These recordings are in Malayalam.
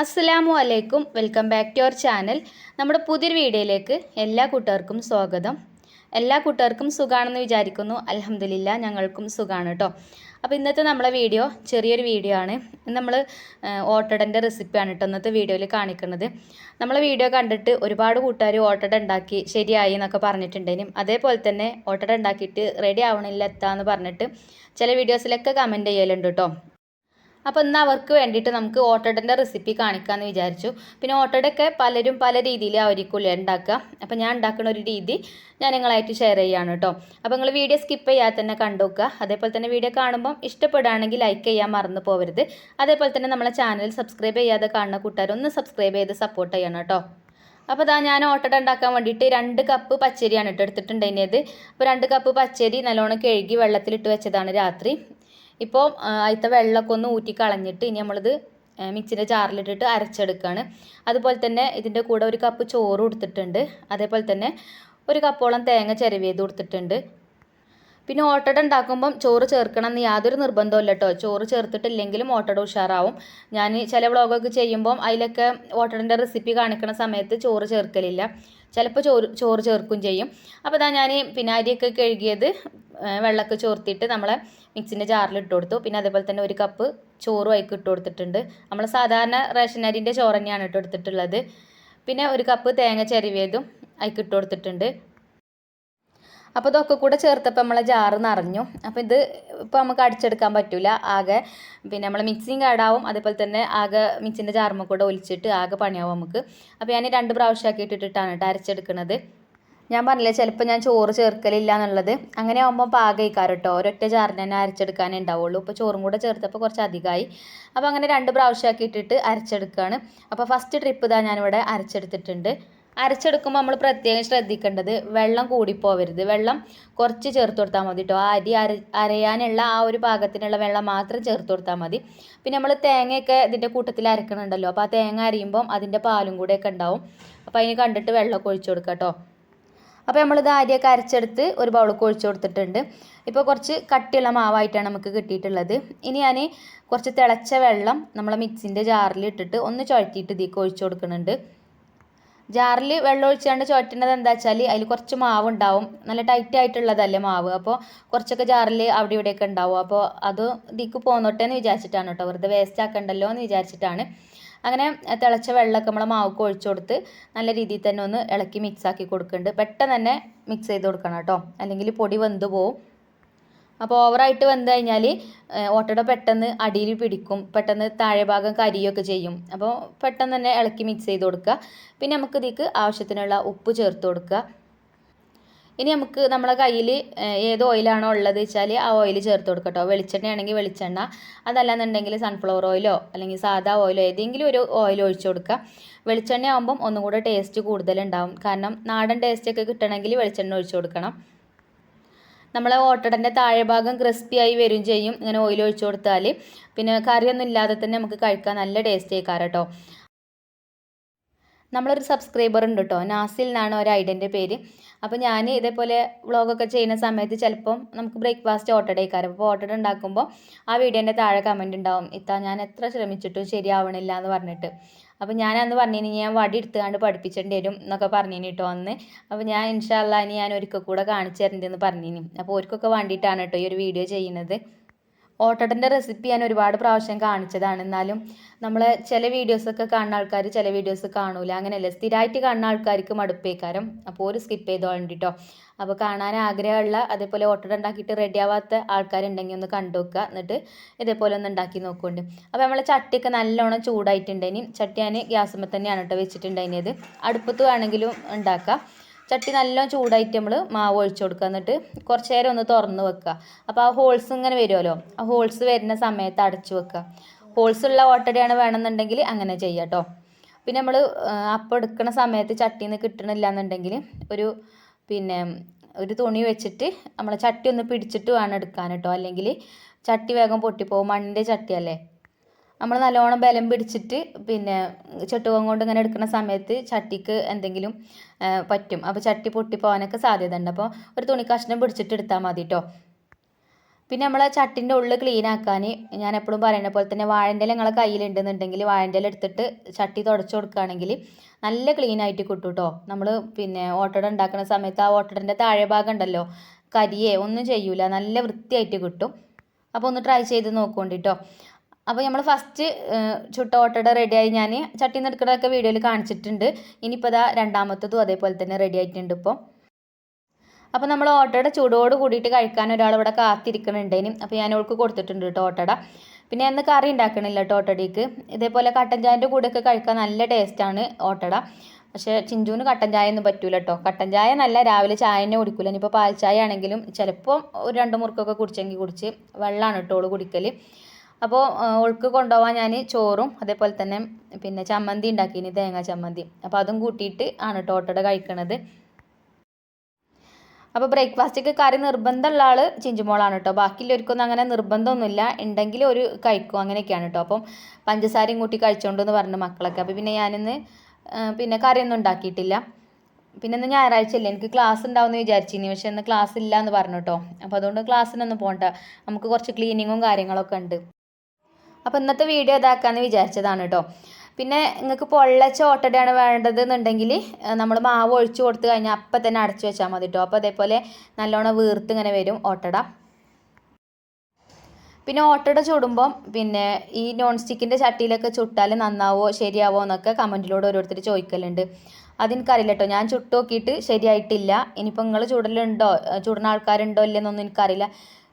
അസ്സലാമു അലൈക്കും. Welcome back to our channel. നമ്മുടെ പുതിയൊരു വീഡിയോയിലേക്ക് എല്ലാ കൂട്ടുകാർക്കും സ്വാഗതം. എല്ലാ കൂട്ടുകാർക്കും സുഖാണെന്ന് വിചാരിക്കുന്നു. അലഹമില്ല ഞങ്ങൾക്കും സുഖമാണ് കേട്ടോ അപ്പോൾ ഇന്നത്തെ നമ്മളെ വീഡിയോ ചെറിയൊരു വീഡിയോ ആണ്. നമ്മൾ ഓട്ടടന്റെ റെസിപ്പിയാണ് കേട്ടോ ഇന്നത്തെ വീഡിയോയിൽ കാണിക്കുന്നത്. നമ്മളെ വീഡിയോ കണ്ടിട്ട് ഒരുപാട് കൂട്ടുകാർ ഓട്ടട ഉണ്ടാക്കി ശരിയായി എന്നൊക്കെ പറഞ്ഞിട്ടുണ്ടേനും അതേപോലെ തന്നെ ഓട്ടട ഉണ്ടാക്കിയിട്ട് റെഡി ആവണില്ല എത്താന്ന് പറഞ്ഞിട്ട് ചില വീഡിയോസിലൊക്കെ കമന്റ് ചെയ്യലുണ്ട് കേട്ടോ അപ്പോൾ ഇന്ന് അവർക്ക് വേണ്ടിയിട്ട് നമുക്ക് ഓട്ടടന്റെ റെസിപ്പി കാണിക്കാമെന്ന് വിചാരിച്ചു. പിന്നെ ഓട്ടടയൊക്കെ പലരും പല രീതിയിൽ അവരിക്കുള്ളിൽ ഉണ്ടാക്കുക. അപ്പോൾ ഞാൻ ഉണ്ടാക്കുന്ന ഒരു രീതി ഞാൻ നിങ്ങളായിട്ട് ഷെയർ ചെയ്യുകയാണ് കേട്ടോ. അപ്പോൾ നിങ്ങൾ വീഡിയോ സ്കിപ്പ് ചെയ്യാതെ തന്നെ കണ്ടുവെക്കുക അതേപോലെ തന്നെ വീഡിയോ കാണുമ്പം ഇഷ്ടപ്പെടുകയാണെങ്കിൽ ലൈക്ക് ചെയ്യാൻ മറന്നു പോകരുത് അതേപോലെ തന്നെ നമ്മളെ ചാനൽ സബ്സ്ക്രൈബ് ചെയ്യാതെ കാണുന്ന കൂട്ടുകാർ ഒന്ന് സബ്സ്ക്രൈബ് ചെയ്ത് സപ്പോർട്ട് ചെയ്യണം കേട്ടോ. അപ്പോൾ ഇതാ ഞാൻ ഓട്ടട ഉണ്ടാക്കാൻ വേണ്ടിയിട്ട് രണ്ട് കപ്പ് പച്ചരിയാണ് ഇട്ട് എടുത്തിട്ടുണ്ടായിരുന്നത്. അപ്പോൾ രണ്ട് കപ്പ് പച്ചരി നല്ലോണം കഴുകി വെള്ളത്തിലിട്ട് വെച്ചതാണ് രാത്രി. ഇപ്പോൾ അതിലത്തെ വെള്ളമൊക്കെ ഒന്ന് ഊറ്റി കളഞ്ഞിട്ട് ഇനി നമ്മളിത് മിക്സിന്റെ ജാറിലിട്ടിട്ട് അരച്ചെടുക്കുകയാണ് അതുപോലെ തന്നെ ഇതിന്റെ കൂടെ ഒരു കപ്പ് ചോറ് കൊടുത്തിട്ടുണ്ട്. അതേപോലെ തന്നെ ഒരു കപ്പോളം തേങ്ങ ചിരവിയത് കൊടുത്തിട്ടുണ്ട്. പിന്നെ ഓട്ടട ഉണ്ടാക്കുമ്പം ചോറ് ചേർക്കണം എന്ന് യാതൊരു നിർബന്ധമില്ല കേട്ടോ ചോറ് ചേർത്തിട്ടില്ലെങ്കിലും ഓട്ടട ഉഷാറാവും. ഞാൻ ചില വ്ളോഗൊക്കെ ചെയ്യുമ്പം അതിലൊക്കെ ഓട്ടടന്റെ റെസിപ്പി കാണിക്കുന്ന സമയത്ത് ചോറ് ചേർക്കലില്ല. ചിലപ്പോൾ ചോറ് ചോറ് ചേർക്കും ചെയ്യും. അപ്പോൾ ഇതാ ഞാൻ പിന്നെ അരിയൊക്കെ കഴുകിയത് വെള്ളമൊക്കെ ചോർത്തിയിട്ട് നമ്മളെ മിക്സിന്റെ ജാറിൽ ഇട്ട് കൊടുത്തു. പിന്നെ അതേപോലെ തന്നെ ഒരു കപ്പ് ചോറും അതിക്ക് ഇട്ട് കൊടുത്തിട്ടുണ്ട്. നമ്മൾ സാധാരണ റേഷൻ അരിന്റെ ചോറ് തന്നെയാണ് ഇട്ട് കൊടുത്തിട്ടുള്ളത്. പിന്നെ ഒരു കപ്പ് തേങ്ങ ചെരുവിയതും അതിക്ക് ഇട്ട് കൊടുത്തിട്ടുണ്ട്. അപ്പോൾ ഇതൊക്കെ കൂടെ ചേർത്തപ്പോൾ നമ്മളെ ജാറ് നിറഞ്ഞു. അപ്പോൾ ഇത് ഇപ്പോൾ നമുക്ക് അടിച്ചെടുക്കാൻ പറ്റില്ല ആകെ പിന്നെ നമ്മൾ മിക്സിങ് കേടാവും അതേപോലെ തന്നെ ആകെ മിക്സിന്റെ ജാറുമ്മ കൂടെ ഒലിച്ചിട്ട് ആകെ പണിയാവും നമുക്ക്. അപ്പോൾ ഞാൻ രണ്ട് പ്രാവശ്യമാക്കി ഇട്ടിട്ടാണ് കേട്ടോ അരച്ചെടുക്കുന്നത് ഞാൻ പറഞ്ഞില്ലേ ചിലപ്പോൾ ഞാൻ ചോറ് ചേർക്കലില്ല എന്നുള്ളത്. അങ്ങനെ ആകുമ്പോൾ പാകയിക്കാറ് കേട്ടോ ഒരൊറ്റ ജാറിന് തന്നെ അരച്ചെടുക്കാനേ ഉണ്ടാവുള്ളൂ. ഇപ്പോൾ ചോറും കൂടെ ചേർത്തപ്പോൾ കുറച്ച് അധികമായി. അപ്പോൾ അങ്ങനെ രണ്ട് പ്രാവശ്യമാക്കി ഇട്ടിട്ട് അരച്ചെടുക്കുകയാണ് അപ്പോൾ ഫസ്റ്റ് ട്രിപ്പ് ഇതാ ഞാനിവിടെ അരച്ചെടുത്തിട്ടുണ്ട്. അരച്ചെടുക്കുമ്പോൾ നമ്മൾ പ്രത്യേകം ശ്രദ്ധിക്കേണ്ടത് വെള്ളം കൂടിപ്പോവരുത്. വെള്ളം കുറച്ച് ചേർത്ത് കൊടുത്താൽ മതി കേട്ടോ അരി അര അരയാനുള്ള ആ ഒരു പാകത്തിനുള്ള വെള്ളം മാത്രം ചേർത്ത് കൊടുത്താൽ മതി. പിന്നെ നമ്മൾ തേങ്ങയൊക്കെ ഇതിന്റെ കൂട്ടത്തിൽ അരക്കണുണ്ടല്ലോ. അപ്പോൾ ആ തേങ്ങ അരിയുമ്പം അതിന്റെ പാലും കൂടെയൊക്കെ ഉണ്ടാവും. അപ്പോൾ അതിന് കണ്ടിട്ട് വെള്ളമൊക്കെ ഒഴിച്ചു കൊടുക്കുക കേട്ടോ അപ്പോൾ നമ്മളിത് അരിയൊക്കെ അരച്ചെടുത്ത് ഒരു ബൗളൊക്കെ ഒഴിച്ചു കൊടുത്തിട്ടുണ്ട്. ഇപ്പോൾ കുറച്ച് കട്ടിയുള്ള മാവായിട്ടാണ് നമുക്ക് കിട്ടിയിട്ടുള്ളത്. ഇനി ഞാൻ കുറച്ച് തിളച്ച വെള്ളം നമ്മളെ മിക്സിന്റെ ജാറിൽ ഇട്ടിട്ട് ഒന്ന് ചുഴറ്റിയിട്ട് ഇതിലേക്ക് ഒഴിച്ചു കൊടുക്കുന്നുണ്ട്. ജാറിൽ വെള്ളം ഒഴിച്ചാണ്ട് ചുവറ്റുന്നത് എന്താ വെച്ചാൽ അതിൽ കുറച്ച് മാവ് ഉണ്ടാവും നല്ല ടൈറ്റ് ആയിട്ടുള്ളതല്ലേ മാവ്. അപ്പോൾ കുറച്ചൊക്കെ ജാറിൽ അവിടെ ഇവിടെയൊക്കെ ഉണ്ടാവും. അപ്പോൾ അത് ഇതിക്ക് പോന്നോട്ടെ എന്ന് വിചാരിച്ചിട്ടാണ് കേട്ടോ വെറുതെ വേസ്റ്റ് ആക്കണ്ടല്ലോ എന്ന് വിചാരിച്ചിട്ടാണ്. അങ്ങനെ തിളച്ച വെള്ളമൊക്കെ നമ്മൾ മാവൊക്കെ ഒഴിച്ചു കൊടുത്ത് നല്ല രീതിയിൽ തന്നെ ഒന്ന് ഇളക്കി മിക്സ് ആക്കി കൊടുക്കുന്നുണ്ട്. പെട്ടെന്ന് തന്നെ മിക്സ് ചെയ്ത് കൊടുക്കണം കേട്ടോ അല്ലെങ്കിൽ പൊടി വെന്ത് പോവും. അപ്പോൾ ഓവറായിട്ട് വെന്ത് കഴിഞ്ഞാൽ ഓട്ടട പെട്ടെന്ന് അടിയിൽ പിടിക്കും. പെട്ടെന്ന് താഴെ ഭാഗം കരിയൊക്കെ ചെയ്യും. അപ്പോൾ പെട്ടെന്ന് തന്നെ ഇളക്കി മിക്സ് ചെയ്ത് കൊടുക്കുക. പിന്നെ നമുക്ക് ഇതിക്ക് ആവശ്യത്തിനുള്ള ഉപ്പ് ചേർത്ത് കൊടുക്കുക. ഇനി നമുക്ക് നമ്മളെ കയ്യിൽ ഏത് ഓയിലാണോ ഉള്ളത് വെച്ചാൽ ആ ഓയിൽ ചേർത്ത് കൊടുക്കുക കേട്ടോ. വെളിച്ചെണ്ണയാണെങ്കിൽ വെളിച്ചെണ്ണ അതല്ലാന്നുണ്ടെങ്കിൽ സൺഫ്ലവർ ഓയിലോ അല്ലെങ്കിൽ സാധാ ഓയിലോ ഏതെങ്കിലും ഒരു ഓയിൽ ഒഴിച്ചു കൊടുക്കുക. വെളിച്ചെണ്ണ ആകുമ്പം ഒന്നും കൂടെ ടേസ്റ്റ് കൂടുതലുണ്ടാവും. കാരണം നാടൻ ടേസ്റ്റൊക്കെ കിട്ടണമെങ്കിൽ വെളിച്ചെണ്ണ ഒഴിച്ചു കൊടുക്കണം. നമ്മളെ ഓട്ടടന്റെ താഴെ ഭാഗം ക്രിസ്പി ആയി വരും ചെയ്യും. ഇങ്ങനെ ഓയിൽ ഒഴിച്ചു കൊടുത്താൽ. പിന്നെ കറിയൊന്നും ഇല്ലാതെ തന്നെ നമുക്ക് കഴിക്കാൻ നല്ല ടേസ്റ്റ് ആയിക്കാറ് കേട്ടോ നമ്മളൊരു സബ്സ്ക്രൈബർ ഉണ്ട് കേട്ടോ നാസിൽ എന്നാണ് ഒരു ഐഡന്റെ പേര്. അപ്പോൾ ഞാൻ ഇതേപോലെ വ്ളോഗൊക്കെ ചെയ്യുന്ന സമയത്ത് ചിലപ്പം നമുക്ക് ബ്രേക്ക്ഫാസ്റ്റ് ഓട്ടട കഴിക്കാറ് അപ്പോൾ ഓട്ടട ഉണ്ടാക്കുമ്പോൾ ആ വീഡിയോന്റെ താഴെ കമന്റ് ഉണ്ടാവും. ഇത്താ ഞാൻ എത്ര ശ്രമിച്ചിട്ടും ശരിയാവണില്ല എന്ന് പറഞ്ഞിട്ട്. അപ്പോൾ ഞാൻ അന്ന് പറഞ്ഞിനി ഞാൻ വടി എടുത്തുകൊണ്ട് പഠിപ്പിച്ചേണ്ടി വരും എന്നൊക്കെ പറഞ്ഞിനി കേട്ടോ അന്ന്. അപ്പോൾ ഞാൻ ഇൻഷാല്ല ഇനി ഞാൻ ഒരിക്കൽ കൂടെ കാണിച്ചു തരണ്ടെന്ന് പറഞ്ഞിനി. അപ്പോൾ ഓർക്കൊക്കെ വേണ്ടിയിട്ടാണ് കേട്ടോ ഈ ഒരു വീഡിയോ ചെയ്യുന്നത്. ഓട്ടടന്റെ റെസിപ്പി ഞാൻ ഒരുപാട് പ്രാവശ്യം കാണിച്ചതാണ്. എന്നാലും നമ്മൾ ചില വീഡിയോസൊക്കെ കാണുന്ന ആൾക്കാർ ചില വീഡിയോസ് കാണൂല. അങ്ങനെയല്ലേ? സ്ഥിരമായിട്ട് കാണുന്ന ആൾക്കാർക്ക് മടുപ്പേക്കാരം. അപ്പോൾ ഒരു സ്കിപ്പ് ചെയ്തോണ്ടിട്ടോ അപ്പോൾ കാണാൻ ആഗ്രഹമുള്ള അതേപോലെ ഓട്ടട ഉണ്ടാക്കിയിട്ട് റെഡി ആവാത്ത ആൾക്കാരുണ്ടെങ്കിൽ ഒന്ന് കണ്ടു നോക്കുക എന്നിട്ട് ഇതേപോലെ ഒന്ന് ഉണ്ടാക്കി നോക്കുന്നുണ്ട്. അപ്പോൾ നമ്മളെ ചട്ടിയൊക്കെ നല്ലോണം ചൂടായിട്ടുണ്ടെങ്കിൽ ചട്ടി ഞാൻ ഗ്യാസുമ്പോൾ തന്നെയാണ് കേട്ടോ വെച്ചിട്ടുണ്ടായിരുന്നത്. അടുപ്പത്ത് വേണമെങ്കിലും ഉണ്ടാക്കാം. ചട്ടി നല്ലോണം ചൂടായിട്ട് നമ്മൾ മാവ് ഒഴിച്ചു കൊടുക്കുക. എന്നിട്ട് കുറച്ച് നേരം ഒന്ന് തുറന്ന് വെക്കുക. അപ്പോൾ ആ ഹോൾസ് ഇങ്ങനെ വരുമല്ലോ? ആ ഹോൾസ് വരുന്ന സമയത്ത് അടച്ചു വെക്കുക. ഹോൾസ് ഉള്ള ഓട്ടടയാണ് വേണമെന്നുണ്ടെങ്കിൽ അങ്ങനെ ചെയ്യാം കേട്ടോ. പിന്നെ നമ്മൾ അപ്പം എടുക്കുന്ന സമയത്ത് ചട്ടിയിൽ നിന്ന് കിട്ടണില്ല എന്നുണ്ടെങ്കിൽ ഒരു പിന്നെ ഒരു തുണി വെച്ചിട്ട് നമ്മൾ ചട്ടി ഒന്ന് പിടിച്ചിട്ട് വേണം എടുക്കാൻ കേട്ടോ. അല്ലെങ്കിൽ ചട്ടി വേഗം പൊട്ടിപ്പോവും. മണ്ണിന്റെ ചട്ടിയല്ലേ? നമ്മൾ നല്ലോണം ബലം പിടിച്ചിട്ട് പിന്നെ ചട്ടുകം കൊണ്ട് ഇങ്ങനെ എടുക്കുന്ന സമയത്ത് ചട്ടിക്ക് എന്തെങ്കിലും പറ്റും. അപ്പോൾ ചട്ടി പൊട്ടിപ്പോകാനൊക്കെ സാധ്യത ഉണ്ട് അപ്പോൾ ഒരു തുണി കഷ്ണം പിടിച്ചിട്ട് എടുത്താൽ മതി കേട്ടോ പിന്നെ നമ്മൾ ചട്ടിന്റെ ഉള്ളിൽ ക്ലീൻ ആക്കാൻ ഞാൻ എപ്പോഴും പറയുന്ന പോലെ തന്നെ വാഴന്റെ ഇല നിങ്ങളെ കയ്യിലുണ്ടെന്നുണ്ടെങ്കിൽ വാഴന്റെ ഇല എടുത്തിട്ട് ചട്ടി തുടച്ചു കൊടുക്കുകയാണെങ്കിൽ നല്ല ക്ലീൻ ആയിട്ട് കിട്ടും കേട്ടോ നമ്മൾ പിന്നെ ഓട്ടട ഉണ്ടാക്കുന്ന സമയത്ത് ആ ഓട്ടടന്റെ താഴെ ഭാഗം ഉണ്ടല്ലോ കരിയേ ഒന്നും ചെയ്യൂല. നല്ല വൃത്തിയായിട്ട് കിട്ടും. അപ്പോൾ ഒന്ന് ട്രൈ ചെയ്ത് നോക്കുകൊണ്ടിട്ടോ അപ്പോൾ നമ്മൾ ഫസ്റ്റ് ചുട്ട ഓട്ടട റെഡിയായി ഞാൻ ചട്ടിയിൽ നിന്ന് വീഡിയോയിൽ കാണിച്ചിട്ടുണ്ട്. ഇനിയിപ്പോൾ ഇതാ രണ്ടാമത്തതും അതേപോലെ തന്നെ റെഡി ആയിട്ടുണ്ട് ഇപ്പോൾ അപ്പോൾ നമ്മൾ ഓട്ടോയുടെ ചൂടോട് കൂടിയിട്ട് കഴിക്കാൻ ഒരാൾ ഇവിടെ കാത്തിരിക്കണുണ്ടേനും അപ്പോൾ ഞാൻ അവൾക്ക് കൊടുത്തിട്ടുണ്ട് കേട്ടോ ഓട്ടട. പിന്നെ അന്ന് കറി ഉണ്ടാക്കണില്ല കേട്ടോ ഓട്ടടയ്ക്ക് ഇതേപോലെ കട്ടൻ ചായന്റെ കൂടെയൊക്കെ കഴിക്കാൻ നല്ല ടേസ്റ്റാണ് ഓട്ടട. പക്ഷേ ചിഞ്ചുവിന് കട്ടൻ ചായ ഒന്നും പറ്റൂല കേട്ടോ. കട്ടൻ ചായ നല്ല രാവിലെ ചായ തന്നെ കുടിക്കില്ല ഇനിയിപ്പോൾ പാൽ ചായ ആണെങ്കിലും ചിലപ്പോൾ ഒരു രണ്ട് മുറുക്കൊക്കെ കുടിച്ചെങ്കിൽ കുടിച്ച് വെള്ളമാണ് കേട്ടോ കുടിക്കൽ അപ്പോൾ ഓൾക്ക് കൊണ്ടുപോകാൻ ഞാൻ ചോറും അതേപോലെ തന്നെ പിന്നെ ചമ്മന്തി ഉണ്ടാക്കിയിന് തേങ്ങാ ചമ്മന്തി. അപ്പോൾ അതും കൂട്ടിയിട്ട് ആണ് ടോട്ടോടെ കഴിക്കണത്. അപ്പോൾ ബ്രേക്ക്ഫാസ്റ്റൊക്കെ കറി നിർബന്ധമുള്ള ആൾ ചിഞ്ചുമോളാണ് കേട്ടോ ബാക്കിയുള്ളവർക്കൊന്നും അങ്ങനെ നിർബന്ധമൊന്നുമില്ല. ഉണ്ടെങ്കിൽ ഒരു കഴിക്കും അങ്ങനെയൊക്കെയാണ് കേട്ടോ അപ്പം പഞ്ചസാരയും കൂട്ടി കഴിച്ചോണ്ടെന്ന് പറഞ്ഞു മക്കളൊക്കെ. അപ്പോൾ പിന്നെ ഞാനിന്ന് പിന്നെ കറിയൊന്നും ഉണ്ടാക്കിയിട്ടില്ല. പിന്നെ ഇന്ന് ഞായറാഴ്ച അല്ലേ? എനിക്ക് ക്ലാസ് ഉണ്ടാവുമെന്ന് വിചാരിച്ചിരുന്നു പക്ഷേ ഇന്ന് ക്ലാസ് ഇല്ല എന്ന് പറഞ്ഞു കേട്ടോ അപ്പോൾ അതുകൊണ്ട് ക്ലാസ്സിനൊന്നും പോകണ്ട നമുക്ക് കുറച്ച് ക്ലീനിങ്ങും കാര്യങ്ങളൊക്കെ ഉണ്ട്. അപ്പോൾ ഇന്നത്തെ വീഡിയോ ഇതാക്കാമെന്ന് വിചാരിച്ചതാണ് കേട്ടോ പിന്നെ നിങ്ങൾക്ക് പൊള്ളച്ച ഓട്ടടയാണ് വേണ്ടത് എന്നുണ്ടെങ്കിൽ നമ്മൾ മാവ് ഒഴിച്ച് കൊടുത്ത് കഴിഞ്ഞാൽ അപ്പം തന്നെ അടച്ചു വെച്ചാൽ മതി കേട്ടോ അപ്പോൾ അതേപോലെ നല്ലോണം വീർത്ത് ഇങ്ങനെ വരും ഓട്ടട. പിന്നെ ഓട്ടട ചുടുമ്പം പിന്നെ ഈ നോൺ സ്റ്റിക്കിന്റെ ചട്ടിയിലൊക്കെ ചുട്ടാൽ നന്നാവോ ശരിയാവോ എന്നൊക്കെ കമന്റിലൂടെ ഓരോരുത്തർ ചോദിക്കലുണ്ട്. അതെനിക്കറിയില്ല കേട്ടോ ഞാൻ ചുട്ട് നോക്കിയിട്ട് ശരിയായിട്ടില്ല. ഇനിയിപ്പോൾ നിങ്ങൾ ചുടലുണ്ടോ? ചുടുന്ന ആൾക്കാരുണ്ടോ ഇല്ലെന്നൊന്നും എനിക്കറിയില്ല.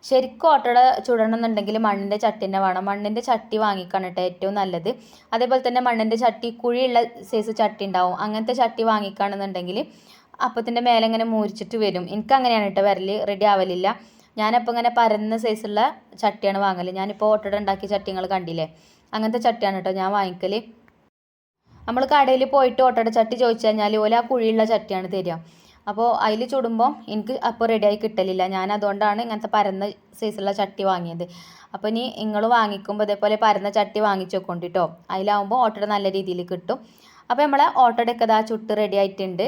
ശരിക്കും ഓട്ടട ചുടണം എന്നുണ്ടെങ്കിൽ മണ്ണിന്റെ ചട്ടി തന്നെ വേണം. മണ്ണിന്റെ ചട്ടി വാങ്ങിക്കാണ് കേട്ടോ ഏറ്റവും നല്ലത്. അതേപോലെ തന്നെ മണ്ണിന്റെ ചട്ടി കുഴിയുള്ള സൈസ് ചട്ടി ഉണ്ടാവും. അങ്ങനത്തെ ചട്ടി വാങ്ങിക്കുകയാണെന്നുണ്ടെങ്കിൽ അപ്പത്തിന്റെ മേലെ ഇങ്ങനെ മൂരിച്ചിട്ട് വരും. എനിക്ക് അങ്ങനെയാണ് കേട്ടോ വരൽ റെഡി ആവലില്ല. ഞാനപ്പോൾ ഇങ്ങനെ പരന്ന സൈസുള്ള ചട്ടിയാണ് വാങ്ങൽ ഞാനിപ്പോൾ ഓട്ടട ഉണ്ടാക്കിയ ചട്ടിങ്ങൾ കണ്ടില്ലേ? അങ്ങനത്തെ ചട്ടിയാണ് കേട്ടോ ഞാൻ വാങ്ങിക്കൽ നമ്മൾ കടയിൽ പോയിട്ട് ഓട്ടട ചട്ടി ചോദിച്ചു കഴിഞ്ഞാൽ ഓല ആ കുഴിയുള്ള ചട്ടിയാണ് തരിക. അപ്പോൾ അതിൽ ചുടുമ്പോൾ എനിക്ക് അപ്പോൾ റെഡിയായി കിട്ടലില്ല. ഞാൻ അതുകൊണ്ടാണ് ഇങ്ങനത്തെ പരന്ന സൈസുള്ള ചട്ടി വാങ്ങിയത്. അപ്പോൾ ഇനി നിങ്ങൾ വാങ്ങിക്കുമ്പോൾ ഇതേപോലെ പരന്ന ചട്ടി വാങ്ങിച്ച് വെക്കൊണ്ടിട്ടോ. അതിലാവുമ്പോൾ ഓട്ടട നല്ല രീതിയിൽ കിട്ടും. അപ്പോൾ നമ്മളെ ഓട്ടടയൊക്കെ ഇതാ ചുട്ട് റെഡി ആയിട്ടുണ്ട്.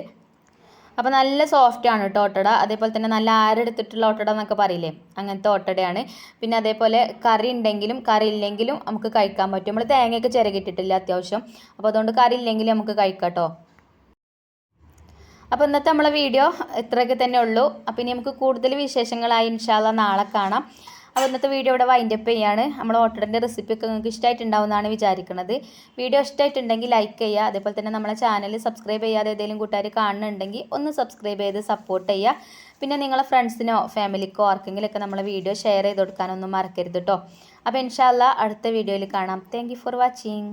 അപ്പോൾ നല്ല സോഫ്റ്റ് ആണ് കേട്ടോ ഓട്ടട അതേപോലെ തന്നെ നല്ല ആരെടുത്തിട്ടുള്ള ഓട്ടട എന്നൊക്കെ പറയില്ലേ? അങ്ങനത്തെ ഓട്ടടയാണ് പിന്നെ അതേപോലെ കറി ഉണ്ടെങ്കിലും കറി ഇല്ലെങ്കിലും നമുക്ക് കഴിക്കാൻ പറ്റും. നമ്മൾ തേങ്ങയൊക്കെ ചിരകിട്ടിട്ടില്ല അത്യാവശ്യം? അപ്പോൾ അതുകൊണ്ട് കറി ഇല്ലെങ്കിലും നമുക്ക് കഴിക്കാം കേട്ടോ അപ്പോൾ ഇന്നത്തെ നമ്മളെ വീഡിയോ ഇത്രയൊക്കെ തന്നെ ഉള്ളൂ. അപ്പോൾ ഇനി നമുക്ക് കൂടുതൽ വിശേഷങ്ങളായി ഇൻഷാല്ല നാളെ കാണാം. അപ്പോൾ ഇന്നത്തെ വീഡിയോ ഇവിടെ വൈൻഡപ്പ് ചെയ്യാണ്. നമ്മൾ ഓട്ടറിന്റെ റെസിപ്പി ഒക്കെ നിങ്ങൾക്ക് ഇഷ്ടമായിട്ടുണ്ടാവുമെന്നാണ് വിചാരിക്കുന്നത് വീഡിയോ ഇഷ്ടമായിട്ടുണ്ടെങ്കിൽ ലൈക്ക് ചെയ്യുക. അതേപോലെ തന്നെ നമ്മളെ ചാനൽ സബ്സ്ക്രൈബ് ചെയ്യാതെ ഏതെങ്കിലും കൂട്ടുകാർ കാണുന്നുണ്ടെങ്കിൽ ഒന്ന് സബ്സ്ക്രൈബ് ചെയ്ത് സപ്പോർട്ട് ചെയ്യുക. പിന്നെ നിങ്ങളെ ഫ്രണ്ട്സിനോ ഫാമിലിക്കോ ആർക്കെങ്കിലുമൊക്കെ നമ്മളെ വീഡിയോ ഷെയർ ചെയ്ത് കൊടുക്കാനൊന്നും മറക്കരുത് കേട്ടോ അപ്പോൾ ഇൻഷാല്ല അടുത്ത വീഡിയോയിൽ കാണാം. Thank for watching